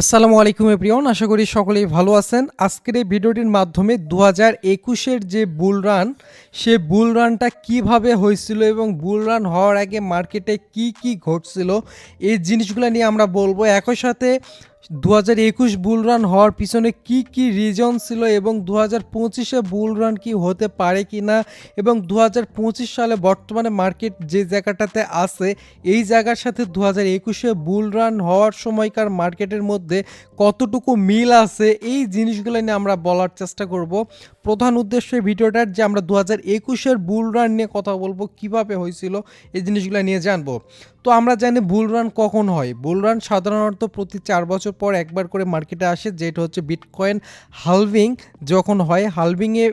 আসসালামু আলাইকুম এপ্রিয়ন আশা করি সকলেই ভালো আছেন। আজকের এই ভিডিওটির মাধ্যমে দু হাজার একুশের যে বুল রান, সে বুল রানটা কীভাবে হয়েছিল এবং বুল রান হওয়ার আগে মার্কেটে কি কি ঘটছিল, এই জিনিসগুলো নিয়ে আমরা বলব। একই সাথে দু হাজার একুশ বুল রান হওয়ার পিছনে কি কি রিজন ছিল এবং দু হাজার পঁচিশে বুল রান কি হতে পারে কি না এবং দু হাজার পঁচিশ সালে বর্তমানে মার্কেট যে জায়গাটাতে আছে, এই জায়গার সাথে দু হাজার একুশে বুল রান হওয়ার সময়কার মার্কেটের মধ্যে কতটুকু মিল আছে, এই জিনিসগুলো নিয়ে আমরা বলার চেষ্টা করব। প্রধান উদ্দেশ্য ভিডিওটার যে আমরা দু হাজার একুশের বুল রান নিয়ে কথা বলব, কীভাবে হয়েছিল, এই জিনিসগুলো নিয়ে জানব। তো আমরা জানি বুল রান কখন হয়? বুল রান সাধারণত প্রতি চার বছর পর একবার করে মার্কেটে আসে, যেটা হচ্ছে বিটকয়েন হালভিং যখন হয় হালভিংয়ে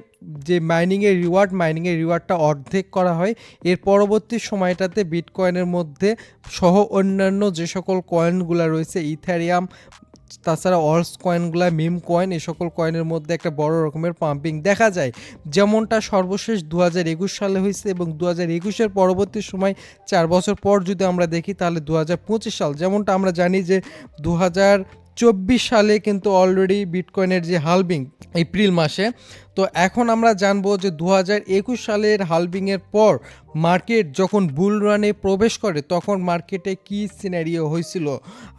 যে মাইনিংয়ের রিওয়ার্ড মাইনিংয়ের রিওয়ার্ডটা অর্ধেক করা হয়। এর পরবর্তী সময়টাতে বিটকয়েনের মধ্যে সহ অন্যান্য যে সকল কয়েনগুলো রয়েছে ইথ্যারিয়াম তাছাড়া অর্স কয়েনগুলো মিম কয়েন এ সকল কয়েনের মধ্যে একটা বড় রকমের পাম্পিং দেখা যায়। যেমনটা সর্বশেষ দু হাজার একুশ সালে হয়েছে এবং দু হাজার একুশের পরবর্তী সময় চার বছর পর যদি আমরা দেখি তাহলে দু হাজার পঁচিশ সাল। যেমনটা আমরা জানি যে দু হাজার চব্বিশ সালে কিন্তু অলরেডি বিটকয়েনের যে হালবিং এপ্রিল মাসে, তো এখন আমরা জানব যে দু হাজার একুশ সালের হালবিংয়ের পর মার্কেট যখন বুল রানে প্রবেশ করে, তখন মার্কেটে কি সিনারিও হয়েছিল?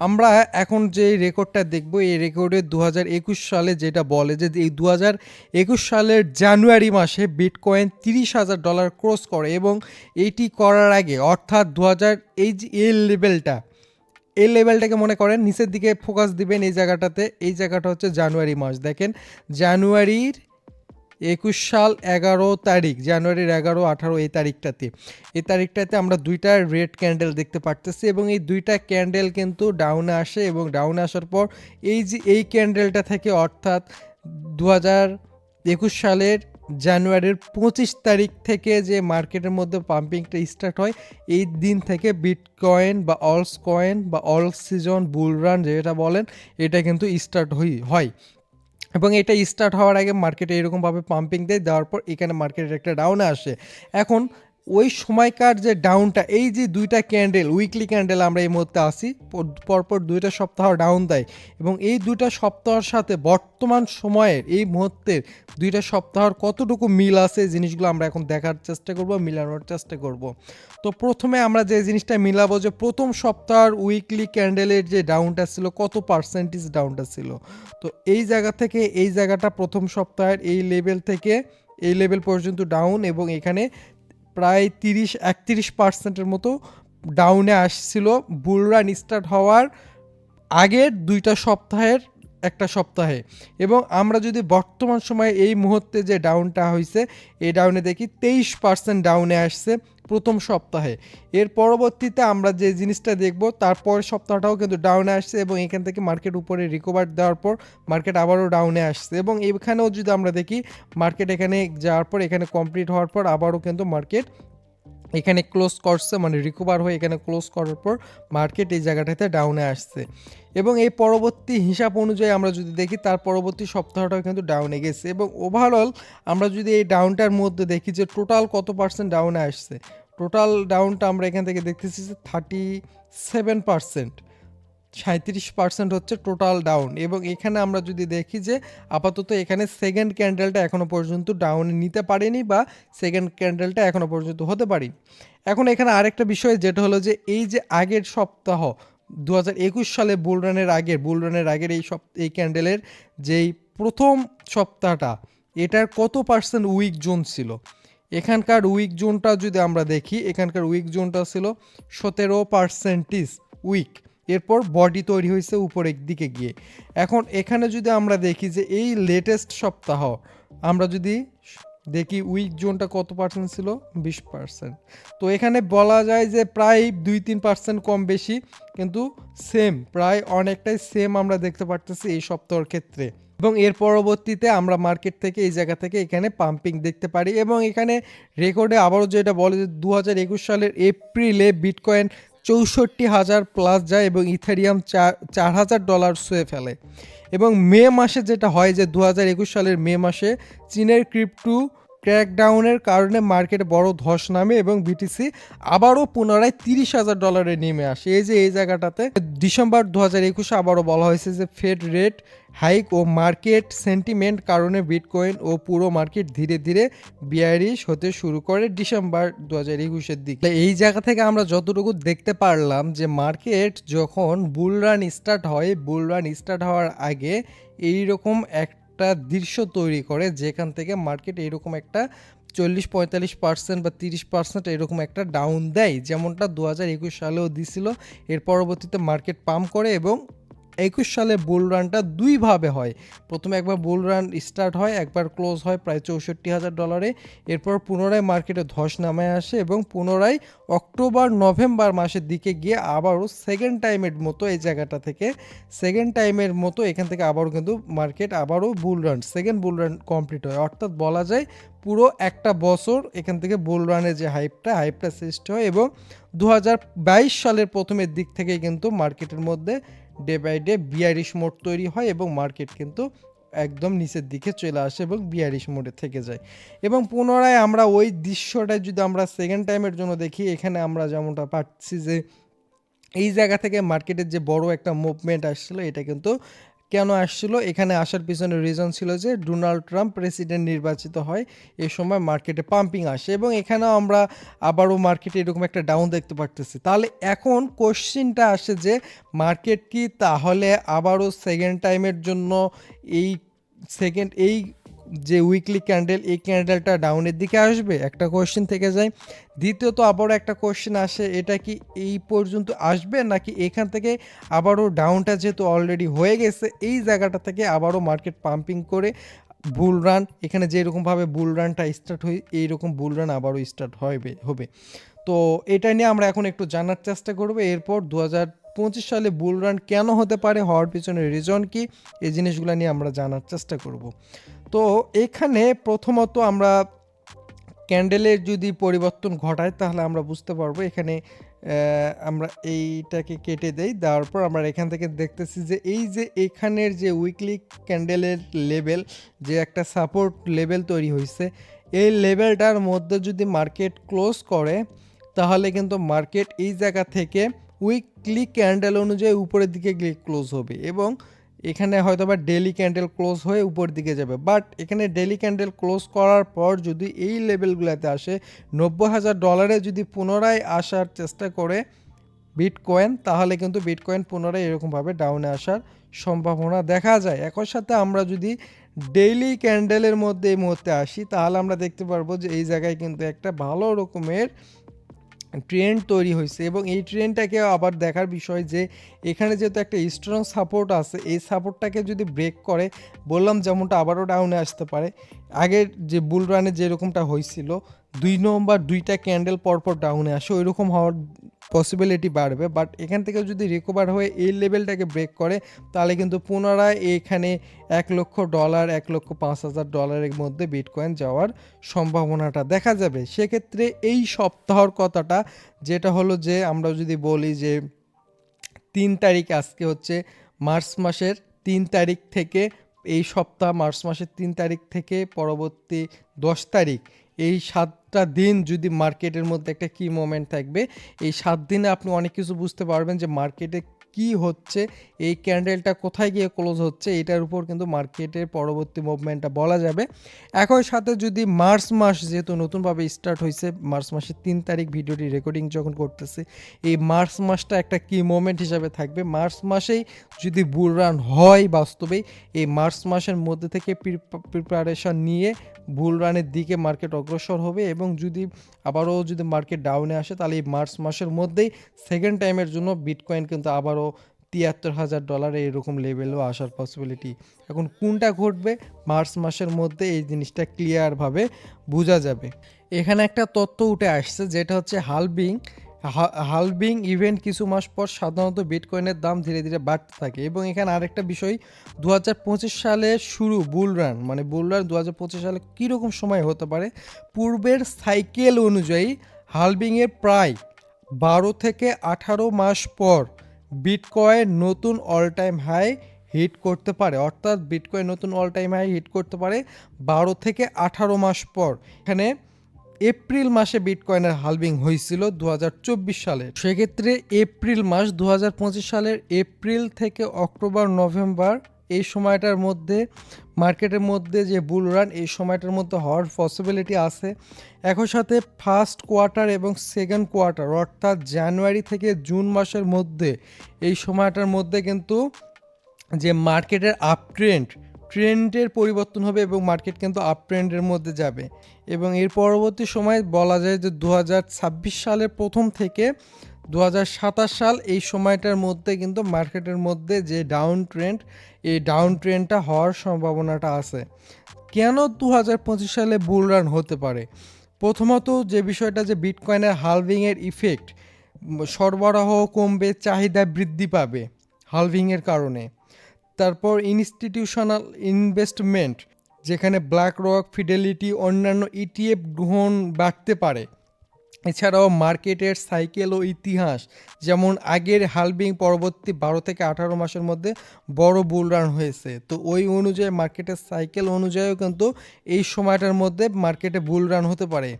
আমরা এখন যে রেকর্ডটা দেখব, এই রেকর্ডে দু হাজার একুশ সালে যেটা বলে যে এই দু হাজার একুশ সালের জানুয়ারি মাসে বিটকয়েন তিরিশ হাজার ডলার ক্রস করে এবং এইটি করার আগে, অর্থাৎ দু হাজার এই যে, এই লেভেলটা এই লেভেলটাকে মনে করেন, নিচের দিকে ফোকাস দিবেন এই জায়গাটাতে। এই জায়গাটা হচ্ছে জানুয়ারি মাস। দেখেন, জানুয়ারির একুশ সাল এগারো তারিখ, জানুয়ারির এগারো, আঠারো এই তারিখটাতে। এই তারিখটাতে আমরা দুইটা রেড ক্যান্ডেল দেখতে পারতেছি এবং এই দুইটা ক্যান্ডেল কিন্তু ডাউনে আসে এবং ডাউনে আসার পর এই যে, এই ক্যান্ডেলটা থেকে অর্থাৎ দু হাজার একুশ সালের জানুয়ারির পঁচিশ তারিখ থেকে যে মার্কেটের মধ্যে পাম্পিংটা স্টার্ট হয়, এই দিন থেকে বিটকয়েন বা অলস কয়েন বা অল সিজন বুল রান যেটা বলেন, এটা কিন্তু স্টার্ট হয়। এবং এটা স্টার্ট হওয়ার আগে মার্কেটে এরকমভাবে পাম্পিং দেয়, দেওয়ার পর এখানে মার্কেটের একটা ডাউনে আসে। এখন ওই সময়কার যে ডাউনটা এই যে দুইটা ক্যান্ডেল উইকলি ক্যান্ডেল আমরা এই মুহূর্তে আসি পরপর দুইটা সপ্তাহ ডাউন দেয় এবং এই দুইটা সপ্তাহের সাথে বর্তমান সময়ের এই মুহূর্তের দুইটা সপ্তাহের কতটুকু মিল আছে জিনিসগুলো আমরা এখন দেখার চেষ্টা করব, মিলানোর চেষ্টা করব। তো প্রথমে আমরা যে জিনিসটা মিলাবো যে প্রথম সপ্তাহের উইকলি ক্যান্ডেলের যে ডাউনটা ছিল, কত পার্সেন্টেজ ডাউনটা ছিল? তো এই জায়গা থেকে এই জায়গাটা প্রথম সপ্তাহের এই লেভেল থেকে এই লেভেল পর্যন্ত ডাউন এবং এখানে প্রায় তিরিশ, একত্রিশ পার্সেন্টের মতো ডাউনে আসছিল। বুলরান স্টার্ট হওয়ার আগের দুইটা সপ্তাহের একটা সপ্তাহে। এবং আমরা যদি বর্তমান সময়ে এই মুহূর্তে যে ডাউনটা হয়েছে এই ডাউনে দেখি তেইশ পার্সেন্ট ডাউনে আসছে। প্রথম সপ্তাহে। এর পরবর্তীতে আমরা যে জিনিসটা দেখব তারপর সপ্তাহটাও কিন্তু ডাউনে আসছে এবং এখান থেকে মার্কেট উপরে রিকভার দেওয়ার পর মার্কেট আবারও ডাউনে আসছে এবং এখানেও যদি আমরা দেখি মার্কেট এখানে যাওয়ার পর, এখানে কমপ্লিট হওয়ার পর আবারও কিন্তু মার্কেট এখানে ক্লোজ করছে মানে রিকভার হয়ে এখানে ক্লোজ করার পর মার্কেট এই জায়গাটাতে ডাউনে আসছে। এবং এই পরবর্তী হিসাব অনুযায়ী আমরা যদি দেখি, তার পরবর্তী সপ্তাহটাও কিন্তু ডাউনে গেছে। এবং ওভারঅল আমরা যদি এই ডাউনটার মধ্যে দেখি যে টোটাল কত পার্সেন্ট ডাউনে আসছে? টোটাল ডাউনটা আমরা এখান থেকে দেখতেছি যে থার্টি সেভেন পার্সেন্ট সাঁত্রিশ পার্সেন্ট হচ্ছে টোটাল ডাউন এবং এখানে আমরা যদি দেখি যে আপাতত এখানে সেকেন্ড ক্যান্ডেলটা এখনও পর্যন্ত ডাউন নিতে পারেনি বা সেকেন্ড ক্যান্ডেলটা এখনও পর্যন্ত হতে পারি এখন এখানে আরেকটা বিষয় যেটা হলো যে এই যে আগের সপ্তাহ দু হাজার একুশ সালে বুলরানের আগের বুলরানের আগের এই সপ এই ক্যান্ডেলের যেই প্রথম সপ্তাহটা, এটার কত পার্সেন্ট উইক জোন ছিল? এখানকার উইক জোনটা যদি আমরা দেখি, এখানকার উইক জোনটা ছিল সতেরো পার্সেন্টিজ উইক এরপর বডি তৈরি হয়েছে উপরের দিকে গিয়ে। এখন এখানে যদি আমরা দেখি যে এই লেটেস্ট সপ্তাহ, আমরা যদি দেখি উইক জোনটা কত পার্সেন্ট ছিল? বিশ পার্সেন্ট তো এখানে বলা যায় যে প্রায় দুই তিন পার্সেন্ট কম বেশি, কিন্তু সেম প্রায় অনেকটাই সেম আমরা দেখতে পারতেছি এই সপ্তাহের ক্ষেত্রে। এবং এর পরবর্তীতে আমরা মার্কেট থেকে এই জায়গা থেকে এখানে পাম্পিং দেখতে পারি এবং এখানে রেকর্ডে আবারও যেটা বলে যে দু হাজার একুশ সালের এপ্রিলে বিটকয়েন চৌষট্টি হাজার প্লাস যায় এবং ইথেরিয়াম চার হাজার ডলার ছুঁয়ে ফেলে। এবং মে মাসে যেটা হয় যে দু হাজার একুশ সালের মে মাসে চীনের ক্রিপ্টু ক্র্যাকডাউনের কারণে মার্কেটে বড় ধস নামে এবং বিটিসি আবারও পুনরায় তিরিশ হাজার ডলারে নেমে আসে। এই যে এই জায়গাটাতে ডিসেম্বর দু হাজার একুশে আবারও বলা হয়েছে যে ফেড রেট হাইক ও মার্কেট সেন্টিমেন্ট কারণে বিটকয়েন ও পুরো মার্কেট ধীরে ধীরে বিয়ারিশ হতে শুরু করে ডিসেম্বর দু হাজার একুশের দিকে। এই জায়গা থেকে আমরা যতটুকু দেখতে পারলাম যে মার্কেট যখন বুল রান স্টার্ট হয় বুল রান স্টার্ট হওয়ার আগে এই রকম একটা দৃশ্য তৈরি করে যেখান থেকে মার্কেট এরকম একটা চল্লিশ, পঁয়তাল্লিশ পার্সেন্ট বা তিরিশ পার্সেন্ট এরকম একটা ডাউন দেয়, যেমনটা দু হাজার একুশ সালেও দিছিল। এর পরবর্তীতে মার্কেট পাম্প করে এবং একুশ সালে বুল রানটা দুইভাবে হয়। প্রথমে একবার বুল রান স্টার্ট হয়, একবার ক্লোজ হয় প্রায় চৌষট্টি হাজার ডলারে এরপর পুনরায় মার্কেটে ধস নামে আসে এবং পুনরায় অক্টোবর, নভেম্বর মাসের দিকে গিয়ে আবারও সেকেন্ড টাইমের মতো এই জায়গাটা থেকে সেকেন্ড টাইমের মতো এখান থেকে আবারও কিন্তু মার্কেট আবারও bull run second bull run complete হয়। অর্থাৎ বলা যায় পুরো একটা বছর এখান থেকে বুল রানের যে হাইপটা হাইপটা সৃষ্টি হয় এবং দু হাজার বাইশ সালের প্রথমের দিক থেকে কিন্তু মার্কেটের মধ্যে day by day bearish mode তৈরি হয় এবং মার্কেট কিন্তু একদম নিচের দিকে চলে আসে এবং বিয়ারিশ মোডে থেকে যায়। এবং পুনরায় আমরা ওই দৃশ্যটা যদি আমরা সেকেন্ড টাইমের জন্য দেখি, এখানে আমরা যেমনটা পাচ্ছি যে, এই জায়গা থেকে মার্কেটের যে বড় একটা মুভমেন্ট আসছিল, এটা কিন্তু কেন আসছিল? এখানে আসার পিছনে রিজন ছিল যে ডোনাল্ড ট্রাম্প প্রেসিডেন্ট নির্বাচিত হয় এই সময় মার্কেটে পাম্পিং আসে এবং এখানেও আমরা আবারও মার্কেটে এরকম একটা ডাউন দেখতে পারতেছি। তাহলে এখন কোশ্চিনটা আসে যে মার্কেট কি তাহলে আবারও সেকেন্ড টাইমের জন্য এই সেকেন্ড এই যে উইকলি ক্যান্ডেল এই ক্যান্ডেলটা ডাউনের দিকে আসবে? একটা কোয়েশ্চেন থেকে যায়। দ্বিতীয়ত আবারও একটা কোয়েশ্চেন আসে, এটা কি এই পর্যন্ত আসবে নাকি এখান থেকে আবারও ডাউনটা যেহেতু অলরেডি হয়ে গেছে, এই জায়গাটা থেকে আবারও মার্কেট পাম্পিং করে বুল রান এখানে যেরকমভাবে বুল রানটা স্টার্ট হয় এইরকম বুল রান আবারও স্টার্ট হবে হবে। তো এটা নিয়ে আমরা এখন একটু জানার চেষ্টা করব। এরপর দু হাজার পঁচিশ সালে বুল রান কেন হতে পারে? হওয়ার পিছনে রিজন কি? এই জিনিসগুলো নিয়ে আমরা জানার চেষ্টা করব। তো এখানে প্রথমত আমরা ক্যান্ডেলের যদি পরিবর্তন ঘটায়, তাহলে আমরা বুঝতে পারব এখানে আমরা এইটাকে কেটে দেই। দেওয়ার পর আমরা এখান থেকে দেখতেছি যে এই যে এখানের যে উইকলি ক্যান্ডেলের লেভেল যে একটা সাপোর্ট লেভেল তৈরি হয়েছে এই লেভেলটার মধ্যে যদি মার্কেট ক্লোজ করে, তাহলে কিন্তু মার্কেট এই জায়গা থেকে উইকলি ক্যান্ডেল অনুযায়ী উপরের দিকে ক্লোজ হবে এবং এখানে হয়তো বা ডেলি ক্যান্ডেল ক্লোজ হয়ে উপর দিকে যাবে। বাট এখানে ডেলি ক্যান্ডেল ক্লোজ করার পর যদি এই লেভেলগুলোতে আসে, নব্বই হাজার ডলারে যদি পুনরায় আসার চেষ্টা করে বিটকয়েন তাহলে কিন্তু বিটকয়েন পুনরায় এরকমভাবে ডাউনে আসার সম্ভাবনা দেখা যায়। একই সাথে আমরা যদি ডেইলি ক্যান্ডেলের মধ্যে এই মুহূর্তে আসি, তাহলে আমরা দেখতে পারব যে এই জায়গায় কিন্তু একটা ভালো রকমের ট্রেন্ড তৈরি হয়েছে এবং এই ট্রেন্ডটাকে আবার দেখার বিষয় যে এখানে যেহেতু একটা স্ট্রং সাপোর্ট আছে, এই সাপোর্টটাকে যদি ব্রেক করে, বললাম যেমনটা আবারও ডাউনে আসতে পারে, আগের যে বুল রানে যেরকমটা হয়েছিল, দুই নম্বর দুইটা ক্যান্ডেল পরপর ডাউনে আসে ওই রকম হওয়ার পসিবিলিটি বাড়বে বাট এখান থেকে যদি রিকভার হয়ে এই লেভেলটাকে ব্রেক করে, তাহলে কিন্তু পুনরায় এখানে এক লক্ষ ডলার এক লক্ষ পাঁচ হাজার ডলারের মধ্যে বিটকয়েন যাওয়ার সম্ভাবনাটা দেখা যাবে। সেক্ষেত্রে এই সপ্তাহর কথাটা, যেটা হলো যে আমরা যদি বলি যে তিন তারিখ আজকে হচ্ছে মার্চ মাসের তিন তারিখ থেকে, এই সপ্তাহ মার্চ মাসের তিন তারিখ থেকে পরবর্তী দশ তারিখ, এই সাতটা দিন যদি মার্কেটের মধ্যে একটা কি মোমেন্ট থাকবে, এই সাত দিনে আপনি অনেক কিছু বুঝতে পারবেন যে মার্কেটে কি হচ্ছে, এই ক্যান্ডেলটা কোথায় গিয়ে ক্লোজ হচ্ছে, এটার উপর কিন্তু মার্কেটের পরবর্তী মুভমেন্টটা বলা যাবে। একই সাথে যদি মার্চ মাস যেহেতু নতুনভাবে স্টার্ট হয়েছে মার্চ মাসের তিন তারিখ ভিডিওটি রেকর্ডিং যখন করতেছে, এই মার্চ মাসটা একটা কি মোমেন্ট হিসাবে থাকবে। মার্চ মাসেই যদি বুল রান হয় বাস্তবেই, এই মার্চ মাসের মধ্যে থেকে প্রিপারেশন নিয়ে বুল রানের দিকে মার্কেট অগ্রসর হবে এবং যদি আবারও যদি মার্কেট ডাউনে আসে, তাহলে এই মার্চ মাসের মধ্যেই সেকেন্ড টাইমের জন্য বিটকয়েন কিন্তু আবারও তিয়াত্তর হাজার ডলারে এরকম লেভেলও আসার পসিবিলিটি এখন কোনটা ঘটবে? মার্চ মাসের মধ্যে এই জিনিসটা ক্লিয়ারভাবে বোঝা যাবে। এখানে একটা তথ্য উঠে আসছে, যেটা হচ্ছে হালবিং হালবিং ইভেন্ট কিছু মাস পর সাধারণত বিটকয়েনের দাম ধীরে ধীরে বাড়তে থাকে এবং এখানে আরেকটা বিষয় দু হাজার পঁচিশ সালে শুরু বুল রান মানে বুল রান দু হাজার পঁচিশ সালে কীরকম সময় হতে পারে? পূর্বের সাইকেল অনুযায়ী হালবিংয়ের প্রায় বারো থেকে আঠারো মাস পর বিটকয়েন নতুন অল টাইম হাই হিট করতে পারে। অর্থাৎ বিটকয়েন নতুন অল টাইম হাই হিট করতে পারে বারো থেকে আঠারো মাস পর। এখানে এপ্রিল মাসে বিটকয়েনের হালভিং হয়েছিল দু হাজার চব্বিশ সালে সেক্ষেত্রে এপ্রিল মাস দু হাজার পঁচিশ সালের এপ্রিল থেকে অক্টোবর, নভেম্বর এই সময়টার মধ্যে, মার্কেটের মধ্যে যে বুল রান এই সময়টার মধ্যে হওয়ার পসিবিলিটি আছে। একই সাথে ফার্স্ট কোয়ার্টার এবং সেকেন্ড কোয়ার্টার অর্থাৎ জানুয়ারি থেকে জুন মাসের মধ্যে এই সময়টার মধ্যে কিন্তু যে মার্কেটের আপ ট্রেন্ড ট্রেন্ডের পরিবর্তন হবে এবং মার্কেট কিন্তু আপ ট্রেন্ডের মধ্যে যাবে। এবং এর পরবর্তী সময় বলা যায় যে দু হাজার ছাব্বিশ সালের প্রথম থেকে দু হাজার সাতাশ সাল এই সময়টার মধ্যে কিন্তু মার্কেটের মধ্যে যে ডাউন ট্রেন্ড এই ডাউন ট্রেন্ডটা হওয়ার সম্ভাবনাটা আছে। কেন দু হাজার পঁচিশ সালে বুল রান হতে পারে? প্রথমত যে বিষয়টা যে বিটকয়েনের হালভিংয়ের ইফেক্ট সরবরাহ কমবে, চাহিদা বৃদ্ধি পাবে হালভিংয়ের কারণে। তারপর ইনস্টিটিউশনাল ইনভেস্টমেন্ট, যেখানে ব্ল্যাক রক ফিডেলিটি অন্যান্য ইটিএফ গ্রহণ বাড়তে পারে। এছাড়াও মার্কেটের সাইকেল ও ইতিহাস, যেমন আগের হালবিং পরবর্তী বারো থেকে আঠারো মাসের মধ্যে বড় বুল রান হয়েছে। তো ওই অনুযায়ী মার্কেটের সাইকেল অনুযায়ীও কিন্তু এই সময়টার মধ্যে মার্কেটে বুল রান হতে পারে।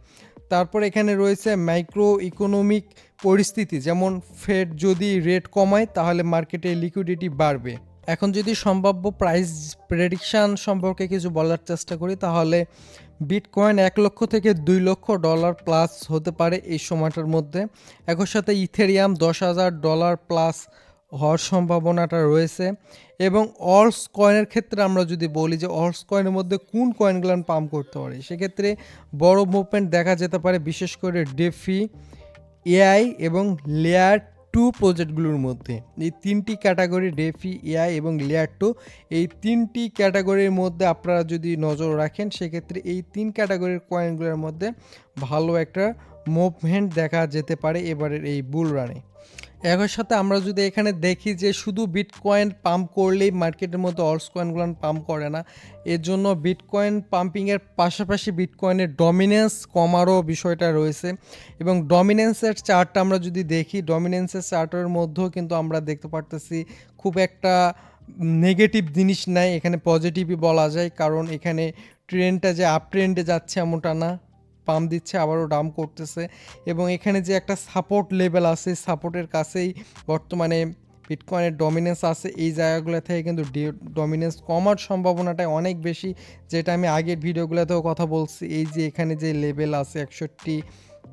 তারপর এখানে রয়েছে মাইক্রো ইকোনমিক পরিস্থিতি, যেমন ফেড যদি রেট কমায়, তাহলে মার্কেটে লিকুইডিটি বাড়বে। এখন যদি সম্ভাব্য প্রাইস প্রেডিকশান সম্পর্কে কিছু বলার চেষ্টা করি, তাহলে বিটকয়েন এক লক্ষ থেকে দুই লক্ষ ডলার প্লাস হতে পারে এই সময়টার মধ্যে। একই সাথে ইথেরিয়াম দশ হাজার ডলার প্লাস হওয়ার সম্ভাবনাটা রয়েছে। এবং অলস কয়েনের ক্ষেত্রে আমরা যদি বলি যে অলস কয়েনের মধ্যে কোন কয়েনগুলো পাম্প করতে পারি, সেক্ষেত্রে বড় মুভমেন্ট দেখা যেতে পারে, বিশেষ করে ডেফি এআই এবং লেয়ার টু প্রজেক্টগুলোর মধ্যে। এই তিনটি ক্যাটাগরি ডেফি এআই এবং লেয়ার টু এই তিনটি ক্যাটাগরির মধ্যে আপনারা যদি নজর রাখেন, সেক্ষেত্রে এই তিন ক্যাটাগরির কয়েনগুলোর মধ্যে ভালো একটা মুভমেন্ট দেখা যেতে পারে এবারের এই বুল রানে একই সাথে আমরা যদি এখানে দেখি যে শুধু বিটকয়েন পাম্প করলেই মার্কেটের মধ্যে অলস কয়েনগুলো পাম্প করে না, এর জন্য বিটকয়েন পাম্পিংয়ের পাশাপাশি বিটকয়েনের ডমিনেন্স কমারও বিষয়টা রয়েছে। এবং ডমিনেন্সের চার্টটা আমরা যদি দেখি ডমিনেন্সের চার্টের মধ্যেও কিন্তু আমরা দেখতে পারতেছি খুব একটা নেগেটিভ জিনিস নাই, এখানে পজিটিভই বলা যায়, কারণ এখানে ট্রেনটা যে আপ ট্রেন্ডে যাচ্ছে এমনটা না। পাম্প দিচ্ছে, আবারও ডাম করতেছে এবং এখানে যে একটা সাপোর্ট লেভেল আছে সাপোর্টের কাছেই বর্তমানে বিটকয়েনের ডমিনেন্স আছে। এই জায়গাগুলো থেকে কিন্তু ডমিনেন্স কমার সম্ভাবনাটাই অনেক বেশি। যেটা আমি আগের ভিডিওগুলোতেও কথা বলছি, এই যে এখানে যে লেভেল আছে একষট্টি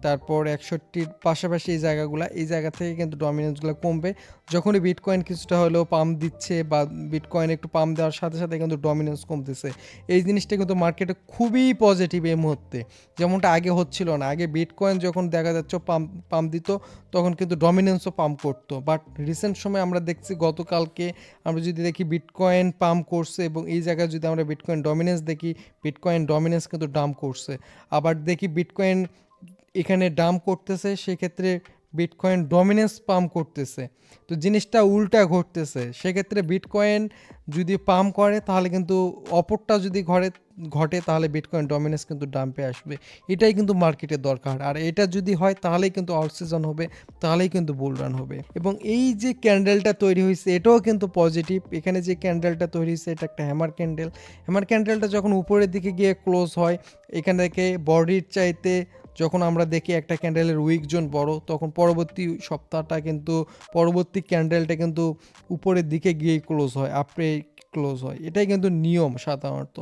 তারপর একষট্টির পাশাপাশি এই জায়গাগুলো, এই জায়গা থেকে কিন্তু ডমিনেন্সগুলো কমবে। যখনই বিটকয়েন কিছুটা হলেও পাম্প দিচ্ছে বা বিটকয়েন একটু পাম্প দেওয়ার সাথে সাথে কিন্তু ডমিনেন্স কমতেছে। এই জিনিসটা কিন্তু মার্কেটে খুবই পজিটিভ এই মুহূর্তে। যেমনটা আগে হচ্ছিল না। আগে বিটকয়েন যখন দেখা যাচ্ছে পাম্প পাম্প দিত, তখন কিন্তু ডমিনেন্সও পাম্প করতো। বাট রিসেন্ট সময় আমরা দেখছি গতকালকে আমরা যদি দেখি বিটকয়েন পাম্প করছে এবং এই জায়গায় যদি আমরা বিটকয়েন ডমিনেন্স দেখি বিটকয়েন ডমিনেন্স কিন্তু ডাম্প করছে। আবার দেখি বিটকয়েন এখানে ডাম করতেছে, সেক্ষেত্রে বিটকয়েন ডমিনেন্স পাম্প করতেছে। তো জিনিসটা উল্টা ঘটতেছে। সেক্ষেত্রে বিটকয়েন যদি পাম্প করে, তাহলে কিন্তু অপরটা যদি ঘরে, ঘটে, তাহলে বিটকয়েন ডমিনেন্স কিন্তু ডাম্পে আসবে। এটাই কিন্তু মার্কেটে দরকার। আর এটা যদি হয়, তাহলেই কিন্তু অল সিজন হবে, তাহলেই কিন্তু বুল রান হবে। এবং এই যে ক্যান্ডেলটা তৈরি হয়েছে, এটাও কিন্তু পজিটিভ এখানে যে ক্যান্ডেলটা তৈরি হয়েছে, এটা একটা হ্যামার ক্যান্ডেল হ্যামার ক্যান্ডেলটা যখন উপরের দিকে গিয়ে ক্লোজ হয়, এখান থেকে বডির চাইতে যখন আমরা দেখি একটা ক্যান্ডেলের উইক জোন বড়, তখন পরবর্তী সপ্তাহটা কিন্তু, পরবর্তী ক্যান্ডেলটা কিন্তু উপরের দিকে গিয়ে ক্লোজ হয়। আপরে ক্লোজ হয়। এটাই কিন্তু নিয়ম সাধারণত।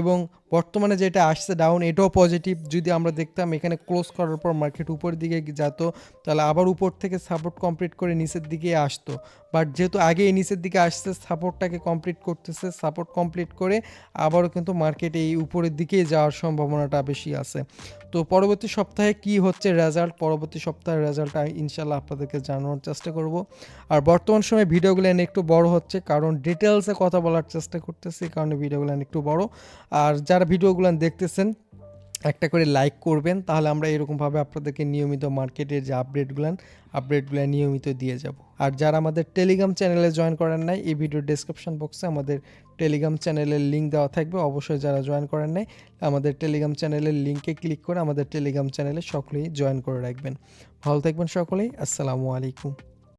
এবং বর্তমানে যেটা আসছে ডাউন এটাও পজিটিভ যদি আমরা দেখতাম এখানে ক্লোজ করার পর মার্কেট উপরের দিকে যেত, তাহলে আবার উপর থেকে সাপোর্ট কমপ্লিট করে নিচের দিকে আসতো। বাট যেহেতু আগে নিচের দিকে আসছে সাপোর্টটাকে কমপ্লিট করতেছে সাপোর্ট কমপ্লিট করে আবারও কিন্তু মার্কেট এই উপরের দিকে যাওয়ার সম্ভাবনাটা বেশি আছে। তো পরবর্তী সপ্তাহে কি হচ্ছে রেজাল্ট পরবর্তী সপ্তাহের রেজাল্ট আমি ইনশাল্লাহ আপনাদেরকে জানানোর চেষ্টা করব। আর বর্তমান সময়ে ভিডিওগুলো একটু বড় হচ্ছে, কারণ ডিটেলসে কথা বলার চেষ্টা করতেছি, কারণে ভিডিওগুলো একটু বড়। আর যারা ভিডিওগুলো দেখতেছেন, একটা করে লাইক করবেন, তাহলে আমরা এরকমভাবে আপনাদেরকে নিয়মিত মার্কেটের যে আপডেটগুলো আপডেটগুলো নিয়মিত দিয়ে যাব। আর যারা আমাদের টেলিগ্রাম চ্যানেলে জয়েন করেন নাই, এই ভিডিওর ডিসক্রিপশন বক্সে আমাদের টেলিগ্রাম চ্যানেলের লিঙ্ক দেওয়া থাকবে। অবশ্যই যারা জয়েন করেন নাই, আমাদের টেলিগ্রাম চ্যানেলের লিঙ্কে ক্লিক করে আমাদের টেলিগ্রাম চ্যানেলে সকলেই জয়েন করে রাখবেন। ভালো থাকবেন সকলেই, আসসালামু আলাইকুম।